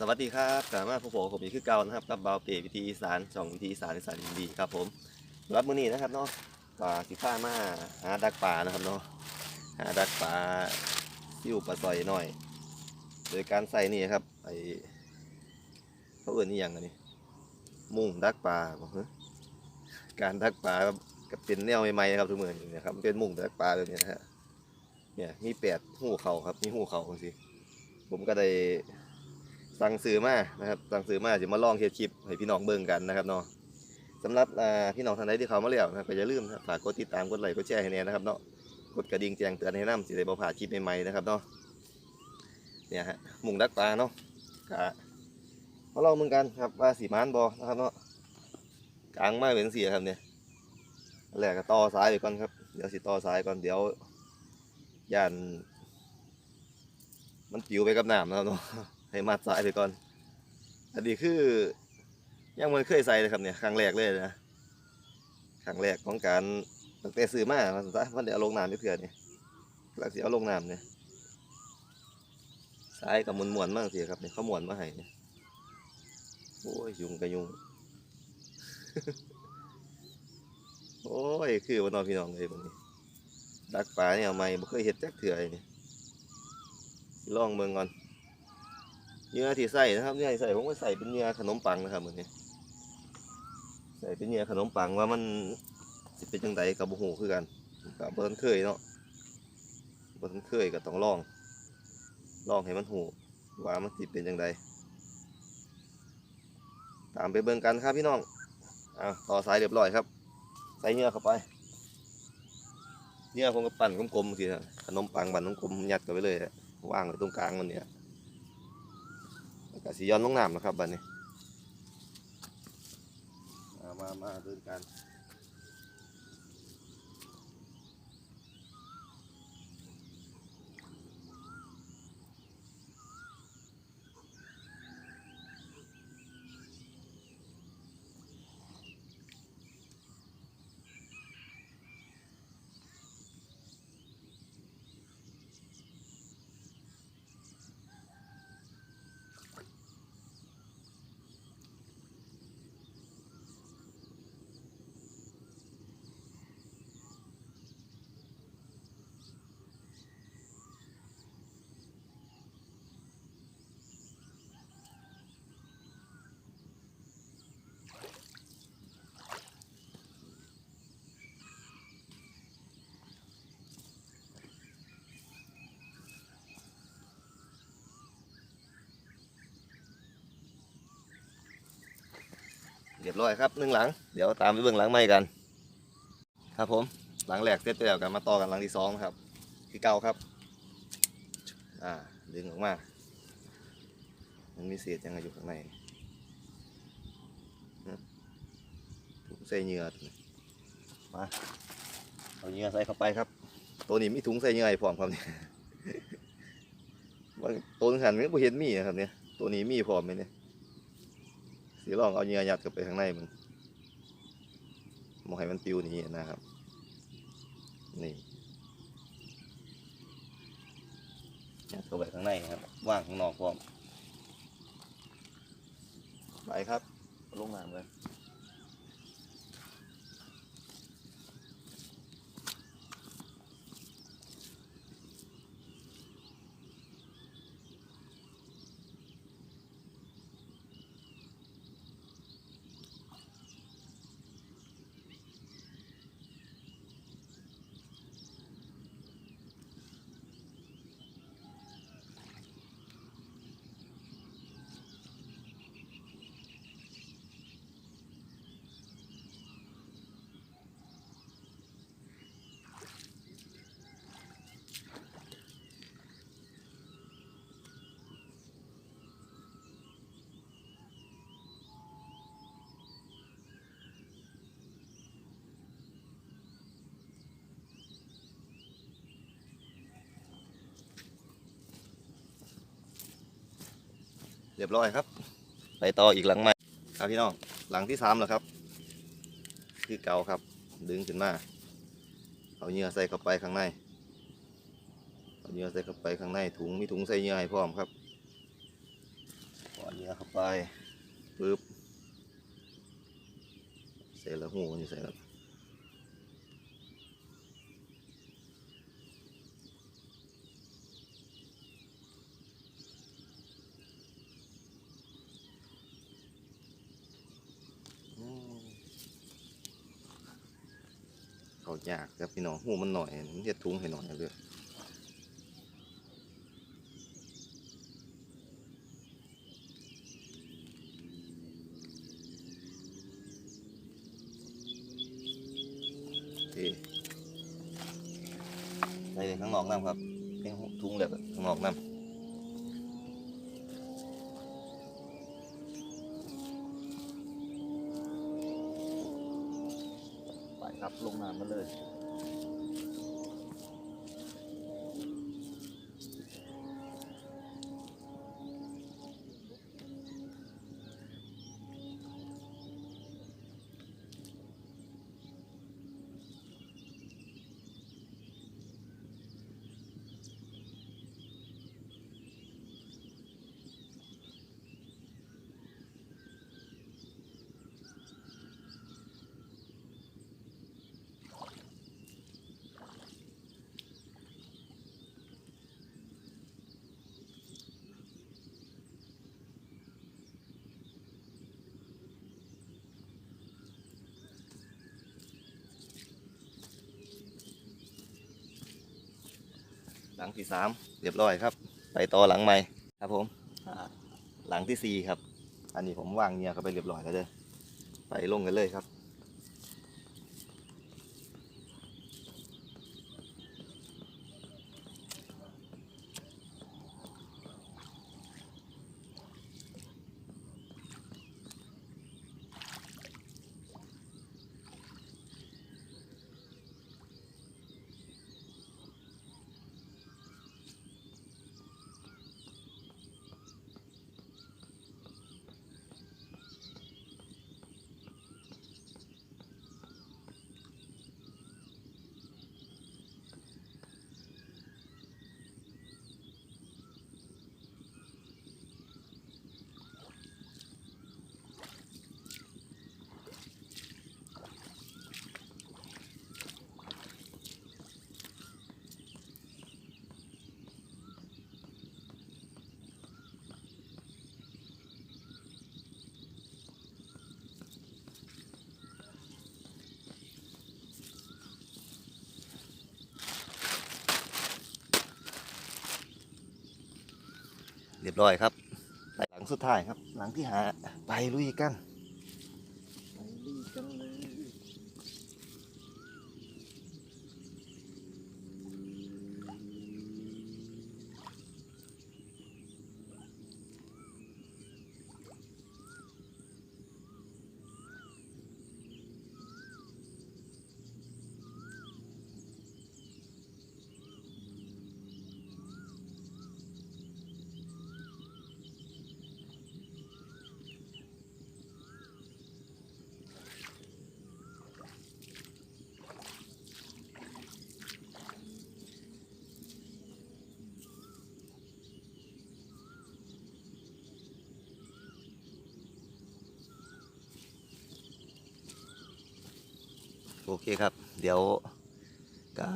สวัสดีครับกลับมาพบผมผมอีกคือเก่านะครับกับเบาเป๋วิธีอีสานช่องวิธีอีสานอีสานอินดีครับผมรับมือนี้นะครับเนาะก็สิพามาหาดักปลานะครับเนาะหาดักปลาซิวปลาซอยหน่อย โดยการใส่นี่ครับไอเขาเอื่นนี่ย่างอันนี้มุ้งดักปลาบอกเฮ้การดักปลาก็เป็นแนวใหม่ๆครับทุกมือนี่นะครับเป็นมุ้งดักปลาแบบนี้นะฮะเนี่ยมีแปดหูเขาครับมีหูเขาสิผมก็ได้ สั่งซื้อมานะครับสั่งซื้อมาจะมาลองเฮ็ดคลิปให้พี่น้องเบิ่งกันนะครับเนาะสำหรับพี่น้องท่านใดที่เขามาแล้วนะก็อย่าลืมนะฝากกดติดตามกดไลค์กดแชร์ให้แน่นะครับเนาะกดกระดิ่งแจ้งเตือนให้นำสิได้บ่พลาคลิปใหม่ๆนะครับเนาะเนี่ยฮะหมุงดักปลาเนาะกะมาลองเหมือนกันครับว่าสีมานบ่นะครับเนาะกลางมาเป็นสีครับเนี่ยอันแรกก็ต่อสายไปก่อนครับเดี๋ยวสิต่อสายก่อนเดี๋ยวย่านมันปิวไปกับน้ำนะครับเนาะ ให้มัดสายไปก่อน อันนี้คือยังมันเคยใส่เลยครับเนี่ยครั้งแรกเลยนะครั้งแรกของการตั้งแต่ซื้อมามันซะมันเดี๋ยวเอาลงน้ำเพื่อนนี่ยหลังสิเอาลงน้ำเนี่ยสายกับมวนมวนมากสิครับเนี่ยเขามวนมาให้เนี่ยโอ้ยยุงกับยุงโอ้ยคือวันนอนพี่น้องเลยบางนี้ดักปลาเนี่ยเอาไม่บ่เคยเห็ดจักเถื่อเลยนี่ลองเมืองก่อน เนื้อที่ใส่นะครับเนื้อที่ใส่ผมก็ใส่เป็นเนื้อขนมปังนะครับเหมือนนี้ใส่เป็นเนื้อขนมปังว่ามันสิเป็นจังไดกับบุหูคือกันกับเบิ้นเคยเนาะเบิ้นเคยก็ต้องลองลองให้มันหูว่ามันสิเป็นจังไดตามไปเบิ่งกันครับพี่น้องอ่าต่อสายเรียบร้อยครับ ใส่เนื้อเข้าไปเนื้อผมก็ปั่นกลมๆสินะขนมปังปั่นกลมๆยัดกันไปเลยวางไว้ตรงกลางมันเนี่ย กสีย้อนลงน้ำนะครับบัดนี้ มา มาเดินกัน รียบร้อยครับหนึ่งหลัง เดี๋ยวตามไปเบื้องหลังใหม่กัน ครับผมหลังแรกเสร็จไปแล้วกันมาต่อกันหลังที่สองครับคือเก่าครับ อ่าดึงออกมา มันมีเศษยังไงอยู่ข้างในถุงใส่เหงื่อมาเอาเหงื่อใส่เข้าไปครับ ตัวนี้มีถุงใส่เหงื่อให้พร้อมครับเนี่ยตัวนึงหันไม่เห็นมีครับเนี่ยตัวนี้มีพร้อมไหมเนี่ย สีลองเอาเหงื่อยัดกับไปข้างในมันมองให้มันปิวนี้นะครับ นี่ยัดเข้าไปข้างในครับ ว่างข้างนอกพร้อมไปครับ ลงน้ำเลย เรียบร้อยครับไปต่ออีกหลังใหม่ครับพี่น้องหลังที่สามแล้วครับ คือเก่าครับ ดึงขึ้นมาเอาเหงื่อใส่เข้าไปข้างในเอาเหงื่อใส่เข้าไปข้างในถุงมีถุงใส่เหงื่อให้พร้อมครับก่อนนื้อเข้าไปปึ๊บเสร็จแล้วหูมันอยู่ใส่แล้วอืมเขา ยากครับพี่น้องหูมันหน่อยมันเฮ็ดทุ้งให้หน่อยเลยที่ในข้างนอกน้ำครับเป็นทุ่งแบบข้างนอกน้ำไปครับ ลงน้ำมาเลย หลังที่สามเรียบร้อยครับ ไปต่อหลังใหม่ครับผมหลังที่สี่ครับ อันนี้ผมวางเงียเข้าไปเรียบร้อยแล้วเด้อไปลงกันเลยครับ เรียบร้อยครับหลังสุดท้ายครับ หลังที่หาไปลุยกัน โอเคครับ เดี๋ยวก็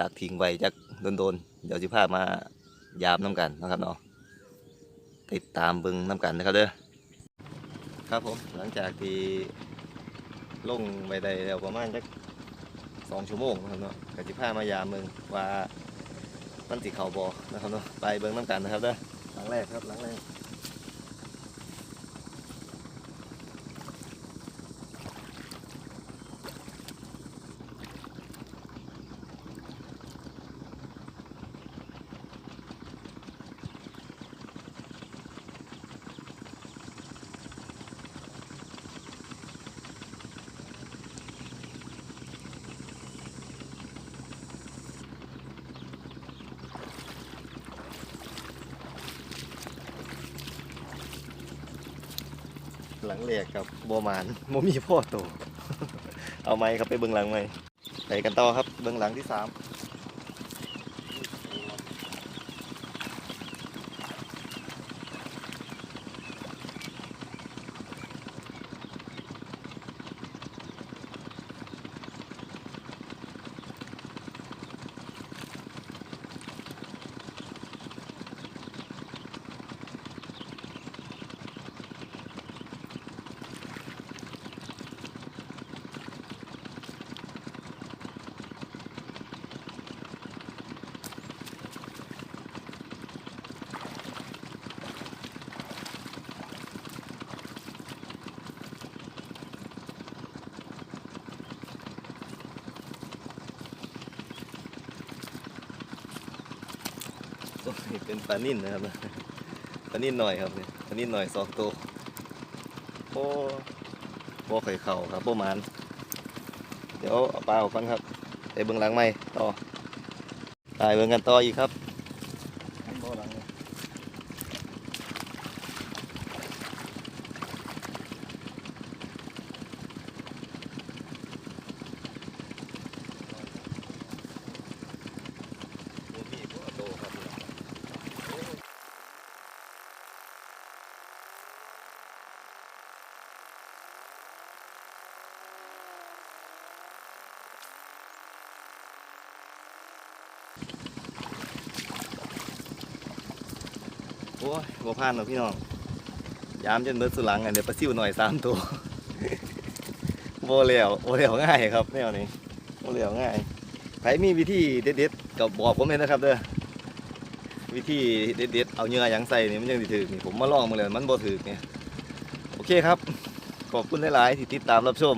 ดักทิ้งไว้จักโดนๆ เดี๋ยวสิพามายามน้ำกันนะครับเนาะติดตามเบึงน้ำกันนะครับเด้อครับผมหลังจากที่ลงไปได้แล้วประมาณจักสองชั่วโมงนะครับเนาะก็สิพามายามเมืองว่ามันสิเขาบอนะครับเนาะไปเบิ่งน้ำกันนะครับเด้อหลังแรกครับหลังแรก หลังแรกครับบมานโมมีพ่อโต เอาไหมครับไปเบื้องหลังไหมไปกันต่อครับเบื้องหลังที่สาม นี่เปลานิ่นนะครับปลานิ่นหน่อยครับนี่ปลานิ่นหน่อยสองตัวโอ้โบไข่เข่าครับประมันเดี๋ยวปลาออกก่อนครับไปเบื้องหลังไม่ต่อตายเบื้องกันต่ออีกครับหลังนี่บ่มีบ่โตครับพี่น้อง โอ้ยบ่พาดหรอกพี่น้อง ยามจนเบิดสุหลังอันเดี๋ยวปลาซิวหน่อยสามตัวโบเหลวโบเหลวง่ายครับแนวนี้โบเหลวง่ายใครมีวิธีเด็ดๆก็บอกผมเลยนะครับเด้อวิธีเด็ดๆเอาเหงื่อหยังใส่นี่มันยังถือนี่ผมมาลองมาเลยมันบ่ถือเนี่ยโอเคครับ ขอบคุณหลายๆที่ติดตามรับชม